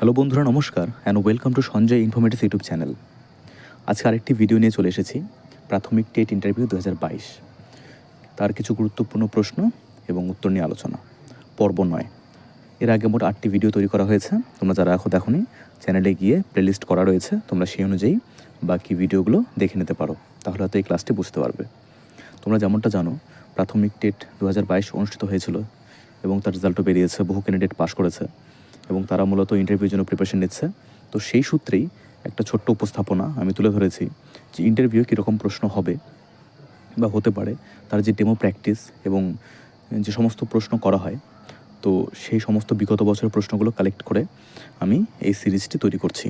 Hello বন্ধুরা, নমস্কার and welcome to Sanjay informative YouTube channel. আজকে আরেকটি ভিডিও নিয়ে চলে এসেছি, প্রাথমিক টেট ইন্টারভিউ দু হাজার বাইশ। তার কিছু গুরুত্বপূর্ণ প্রশ্ন এবং উত্তর নিয়ে আলোচনা। পর্ব নয়। এর আগে মোট আটটি ভিডিও তৈরি করা হয়েছে, তোমরা যারা এখন দেখোনি চ্যানেলে গিয়ে প্লেলিস্ট করা রয়েছে, তোমরা সেই অনুযায়ী বাকি ভিডিওগুলো দেখে নিতে পারো, তাহলে হয়তো এই ক্লাসটি বুঝতে পারবে। তোমরা যেমনটা জানো, প্রাথমিক টেট দু হাজার বাইশ অনুষ্ঠিত হয়েছিল এবং তার রেজাল্টও বেরিয়েছে, বহু ক্যান্ডিডেট পাশ করেছে। এবং তারা মূলত ইন্টারভিউর জন্য প্রিপারেশন নিচ্ছে। তো সেই সূত্রেই একটা ছোট্ট উপস্থাপনা আমি তুলে ধরেছি যে ইন্টারভিউ কীরকম প্রশ্ন হবে বা হতে পারে, তার যে ডেমো প্র্যাকটিস এবং যে সমস্ত প্রশ্ন করা হয়, তো সেই সমস্ত বিগত বছরের প্রশ্নগুলো কালেক্ট করে আমি এই সিরিজটি তৈরি করছি।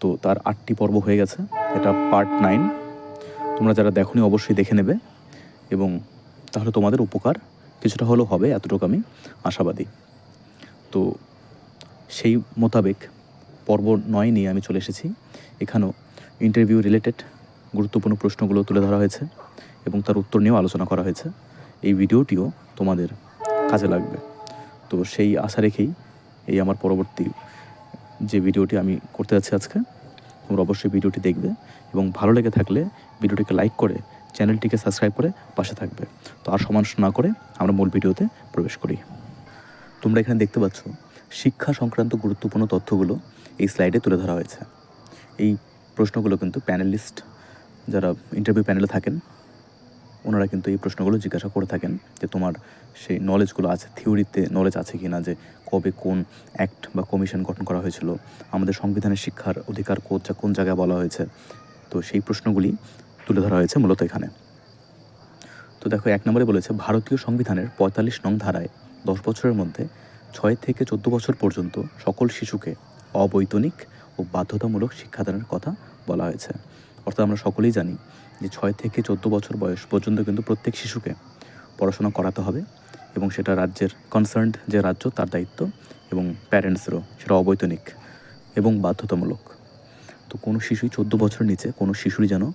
তো তার আটটি পর্ব হয়ে গেছে, এটা পার্ট নাইন তোমরা যারা দেখোনি অবশ্যই দেখে নেবে এবং তাহলে তোমাদের উপকার কিছুটা হলেও হবে, এতটুকু আমি আশাবাদী। তো সেই মোতাবেক পর্ব নয় নিয়ে আমি চলে এসেছি। এখানেও ইন্টারভিউ রিলেটেড গুরুত্বপূর্ণ প্রশ্নগুলো তুলে ধরা হয়েছে এবং তার উত্তর নিয়েও আলোচনা করা হয়েছে। এই ভিডিওটিও তোমাদের কাজে লাগবে। তো সেই আশা রেখেই এই আমার পরবর্তী যে ভিডিওটি আমি করতে যাচ্ছি আজকে, তোমরা অবশ্যই ভিডিওটি দেখবে এবং ভালো লেগে থাকলে ভিডিওটিকে লাইক করে চ্যানেলটিকে সাবস্ক্রাইব করে পাশে থাকবে। তো আর সমান না করে আমরা মূল ভিডিওতে প্রবেশ করি। তোমরা এখানে দেখতে পাচ্ছ শিক্ষা সংক্রান্ত গুরুত্বপূর্ণ তথ্যগুলো এই স্লাইডে তুলে ধরা হয়েছে। এই প্রশ্নগুলো কিন্তু প্যানেলিস্ট যারা ইন্টারভিউ প্যানেলে থাকেন, ওনারা কিন্তু এই প্রশ্নগুলো জিজ্ঞাসা করে থাকেন যে তোমার সেই নলেজগুলো আছে থিওরিতে নলেজ আছে কি না যে কবে কোন অ্যাক্ট বা কমিশন গঠন করা হয়েছিল, আমাদের সংবিধানের শিক্ষার অধিকার কোথা কোন জায়গায় বলা হয়েছে। তো সেই প্রশ্নগুলি তুলে ধরা হয়েছে মূলত এখানে। তো দেখো, এক নম্বরে বলেছে, ভারতীয় সংবিধানের পঁয়তাল্লিশ নং ধারায় দশ বছরের মধ্যে ছয় থেকে চোদ্দ বছর পর্যন্ত সকল শিশুকে অবৈতনিক ও বাধ্যতামূলক শিক্ষাদানের কথা বলা হয়েছে। অর্থাৎ আমরা সকলেই জানি যে ছয় থেকে চোদ্দ বছর বয়স পর্যন্ত কিন্তু প্রত্যেক শিশুকে পড়াশোনা করাতে হবে এবং সেটা রাজ্যের কনসার্নড যে রাজ্য, তার দায়িত্ব এবং প্যারেন্টসেরও সেটা অবৈতনিক এবং বাধ্যতামূলক। তো কোনো শিশুই চোদ্দ বছর নিচে কোনো শিশুরই যেন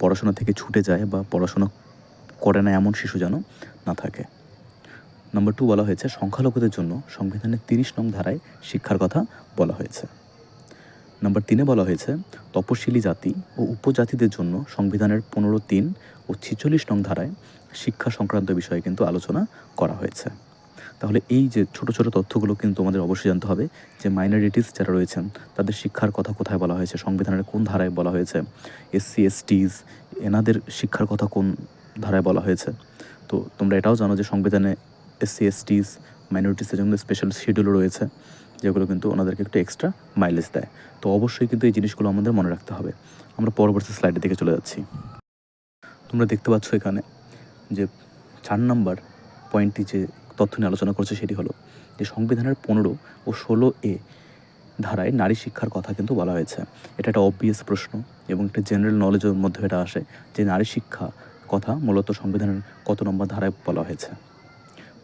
পড়াশোনা থেকে ছুটে যায় বা পড়াশোনা করে না এমন শিশু যেন না থাকে। নাম্বার টু বলা হয়েছে, সংখ্যালঘুদের জন্য সংবিধানের তিরিশ নং ধারায় শিক্ষার কথা বলা হয়েছে। নাম্বার তিনে বলা হয়েছে, তপশিলি জাতি ও উপজাতিদের জন্য সংবিধানের পনেরো, তিন ও ছিচল্লিশ নং ধারায় শিক্ষা সংক্রান্ত বিষয়ে কিন্তু আলোচনা করা হয়েছে। তাহলে এই যে ছোট ছোট তথ্যগুলো কিন্তু আমাদের অবশ্যই জানতে হবে যে মাইনরিটিস যারা রয়েছেন, তাদের শিক্ষার কথা কোথায় বলা হয়েছে, সংবিধানের কোন ধারায় বলা হয়েছে এসসি এসটিজ এনাদের শিক্ষার কথা কোন ধারায় বলা হয়েছে। তো তোমরা এটাও জানো যে সংবিধানে এসসি এসটিস মাইনরিটিসের জন্য স্পেশাল শিডিউল রয়েছে, যেগুলো কিন্তু ওনাদেরকে একটু এক্সট্রা মাইলেজ দেয়। তো অবশ্যই কিন্তু এই জিনিসগুলো আমাদের মনে রাখতে হবে। আমরা পরবর্তী স্লাইডের দিকে চলে যাচ্ছি। তোমরা দেখতে পাচ্ছ এখানে যে চার নম্বর পয়েন্টটি যে তথ্য নিয়ে আলোচনা করছে সেটি হলো যে সংবিধানের পনেরো ও ষোলো এ ধারায় নারী শিক্ষার কথা কিন্তু বলা হয়েছে। এটা একটা অবভিয়াস প্রশ্ন এবং একটা জেনারেল নলেজের মধ্যে এটা আসে যে নারী শিক্ষা কথা মূলত সংবিধানের কত নম্বর ধারায় বলা হয়েছে।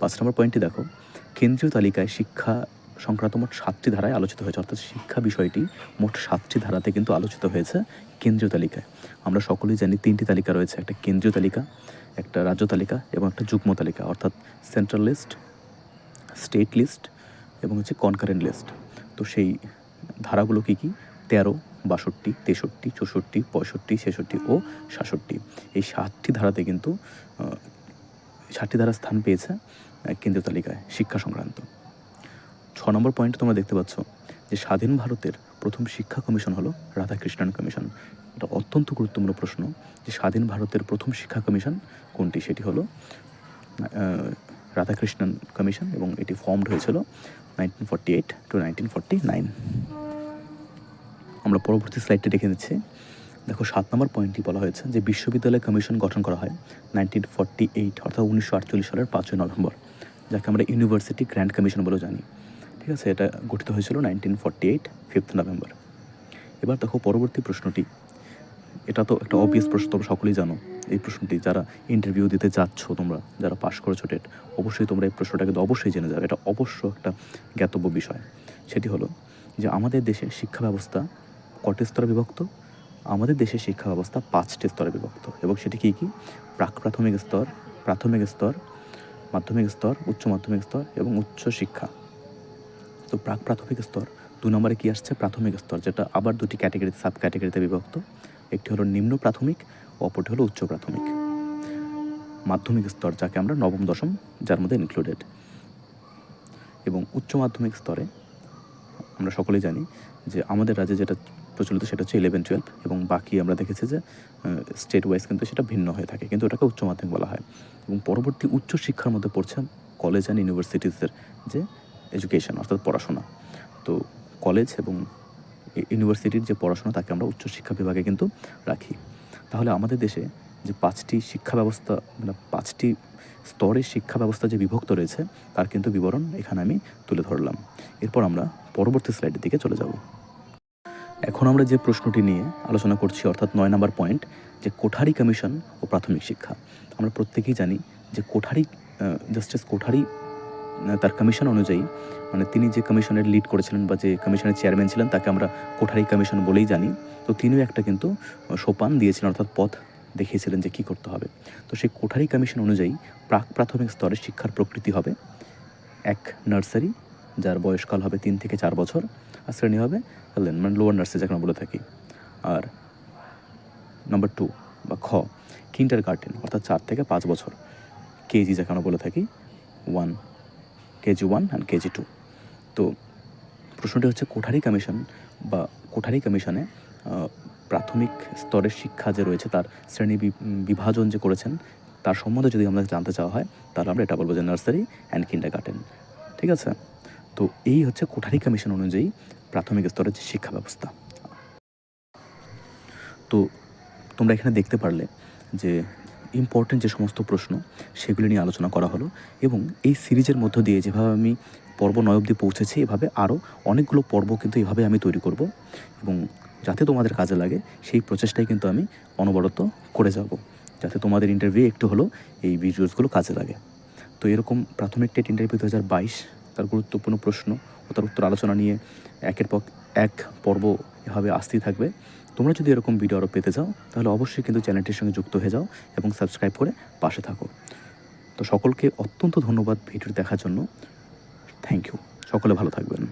পাঁচ নম্বর পয়েন্টটি দেখো। কেন্দ্রীয় তালিকায় শিক্ষা সংক্রান্ত মোট সাতটি ধারায় আলোচিত হয়েছে, অর্থাৎ শিক্ষা বিষয়টি মোট সাতটি ধারাতে কিন্তু আলোচিত হয়েছে কেন্দ্রীয় তালিকায়। আমরা সকলেই জানি তিনটি তালিকা রয়েছে, একটা কেন্দ্রীয় তালিকা, একটা রাজ্য তালিকা এবং একটা যুগ্ম তালিকা, অর্থাৎ সেন্ট্রাল লিস্ট স্টেট লিস্ট এবং হচ্ছে কনকারেন্ট লিস্ট তো সেই ধারাগুলো কী কী? তেরো, বাষট্টি, তেষট্টি, চৌষট্টি, পঁয়ষট্টি, ছেষট্টি ও সাতষট্টি। এই সাতটি ধারাতে কিন্তু ষাটটি ধারা স্থান পেয়েছে। কেন্দ্রীয় তালিকায় শিক্ষা সংক্রান্ত। ছ নম্বর পয়েন্ট তোমরা দেখতে পাচ্ছ যে স্বাধীন ভারতের প্রথম শিক্ষা কমিশন হলো রাধাকৃষ্ণন কমিশন। এটা অত্যন্ত গুরুত্বপূর্ণ প্রশ্ন যে স্বাধীন ভারতের প্রথম শিক্ষা কমিশন কোনটি? সেটি হলো রাধাকৃষ্ণন কমিশন এবং এটি ফর্মড হয়েছিল nineteen forty eight to nineteen forty nine আমরা পরবর্তী স্লাইডটি দেখে নিচ্ছি। দেখো, সাত নম্বর পয়েন্টটি বলা হয়েছে যে বিশ্ববিদ্যালয় কমিশন গঠন করা হয় নাইনটিন ফর্টি এইট অর্থাৎ উনিশশো আটচল্লিশ সালের পাঁচই নভেম্বর। যাকে আমরা ইউনিভার্সিটি গ্র্যান্ড কমিশন বলেও জানি। ঠিক আছে এটা গঠিত হয়েছিল nineteen forty eight fifth November এবার দেখো পরবর্তী প্রশ্নটি। এটা তো একটা অবভিয়াস প্রশ্ন তোমরা সকলেই জানো এই প্রশ্নটি। যারা ইন্টারভিউ দিতে যাচ্ছ তোমরা যারা পাশ করেছ টেট অবশ্যই তোমরা এই প্রশ্নটা কিন্তু অবশ্যই জেনে যাবে। এটা অবশ্য একটা জ্ঞাতব্য বিষয়। সেটি হলো যে আমাদের দেশে শিক্ষা ব্যবস্থা কটি স্তরে বিভক্ত? আমাদের দেশের শিক্ষা ব্যবস্থা পাঁচটি স্তরে বিভক্ত। এবং সেটি কী কী? প্রাক প্রাথমিক স্তর প্রাথমিক স্তর মাধ্যমিক স্তর, উচ্চ মাধ্যমিক স্তর এবং উচ্চ শিক্ষা। তো প্রাক প্রাথমিক স্তর, দু নম্বরে কী আসছে? প্রাথমিক স্তর, যেটা আবার দুটি ক্যাটাগরিতে সাব ক্যাটাগরিতে বিভক্ত। একটি হলো নিম্ন প্রাথমিক, অপরটি হলো উচ্চ প্রাথমিক। মাধ্যমিক স্তর যাকে আমরা নবম, দশম, যার মধ্যে ইনক্লুডেড এবং উচ্চ মাধ্যমিক স্তরে আমরা সকলেই জানি যে আমাদের রাজ্যে যেটা প্রচলিত সেটা হচ্ছে ইলেভেন টুয়েলভ এবং বাকি আমরা দেখেছি যে স্টেট ওয়াইজ কিন্তু সেটা ভিন্ন হয়ে থাকে, কিন্তু ওটাকে উচ্চ মাধ্যমিক বলা হয়। এবং পরবর্তী উচ্চ শিক্ষার মধ্যে পড়ছে কলেজ অ্যান্ড ইউনিভার্সিটিসের যে এডুকেশন অর্থাৎ পড়াশোনা। তো কলেজ এবং ইউনিভার্সিটির যে পড়াশোনা, তাকে আমরা উচ্চশিক্ষা বিভাগে কিন্তু রাখি। তাহলে আমাদের দেশে যে পাঁচটি শিক্ষা ব্যবস্থা মানে পাঁচটি স্তরের শিক্ষা ব্যবস্থা যে বিভক্ত রয়েছে, তার কিন্তু বিবরণ এখানে আমি তুলে ধরলাম। এরপর আমরা পরবর্তী স্লাইডের দিকে চলে যাব। এখন আমরা যে প্রশ্নটি নিয়ে আলোচনা করছি, অর্থাৎ নয় নম্বর পয়েন্ট, যে কোঠারি কমিশন ও প্রাথমিক শিক্ষা। আমরা প্রত্যেকেই জানি যে কোঠারি জাস্টিস কোঠারি তার কমিশন অনুযায়ী মানে তিনি যে কমিশনের লিড করেছিলেন বা যে কমিশনের চেয়ারম্যান ছিলেন, তাকে আমরা কোঠারি কমিশন বলেই জানি। তো তিনিও একটা কিন্তু সোপান দিয়েছিলেন, অর্থাৎ পথ দেখিয়েছিলেন যে কী করতে হবে। তো সেই কোঠারি কমিশন অনুযায়ী প্রাক প্রাথমিক স্তরে শিক্ষার প্রকৃতি হবে। এক নার্সারি, যার বয়সকাল হবে তিন থেকে চার বছর শ্রেণি হবে এলেন মানে লোয়ার নার্সারি যাকে আমরা বলে থাকি। আর নাম্বার টু বা খ কিন্টার গার্ডেন অর্থাৎ চার থেকে পাঁচ বছর, কেজি যাকে আমরা বলে থাকি one KG one and KG two তো প্রশ্নটি হচ্ছে, কোঠারি কমিশন বা কোঠারি কমিশনে প্রাথমিক স্তরের শিক্ষা যে রয়েছে, তার শ্রেণি বিভাজন যে করেছেন, তার সম্বন্ধে যদি আমরা জানতে চাওয়া হয়, তাহলে আমরা এটা বলব যে নার্সারি অ্যান্ড কিন্ডার গার্ডেন ঠিক আছে? তো এই হচ্ছে কোঠারি কমিশন অনুযায়ী প্রাথমিক স্তরের যে শিক্ষা ব্যবস্থা। তো তোমরা এখানে দেখতে পারলে যে ইম্পর্টেন্ট যে সমস্ত প্রশ্ন সেগুলি নিয়ে আলোচনা করা হলো এবং এই সিরিজের মধ্য দিয়ে যেভাবে আমি পর্ব নয় অবধি পৌঁছেছি, এভাবে আরও অনেকগুলো পর্ব কিন্তু এভাবে আমি তৈরি করব এবং যাতে তোমাদের কাজে লাগে সেই প্রচেষ্টাই কিন্তু আমি অনবরত করে যাব, যাতে তোমাদের ইন্টারভিউ একটু হলেও এই ভিডিওসগুলো কাজে লাগে। তো এরকম প্রাথমিক টেট ইন্টারভিউ দু হাজার বাইশ তার গুরুত্বপূর্ণ প্রশ্ন ও তার উত্তর আলোচনা নিয়ে একের পর এক পর্ব এভাবে আসতেই থাকবে। তোমরা যদি এরকম ভিডিও আরও পেতে যাও তাহলে অবশ্যই কিন্তু চ্যানেলটির সঙ্গে যুক্ত হয়ে যাও এবং সাবস্ক্রাইব করে পাশে থাকো। তো সকলকে অত্যন্ত ধন্যবাদ ভিডিও দেখার জন্য। থ্যাংক ইউ সকলে ভালো থাকবেন।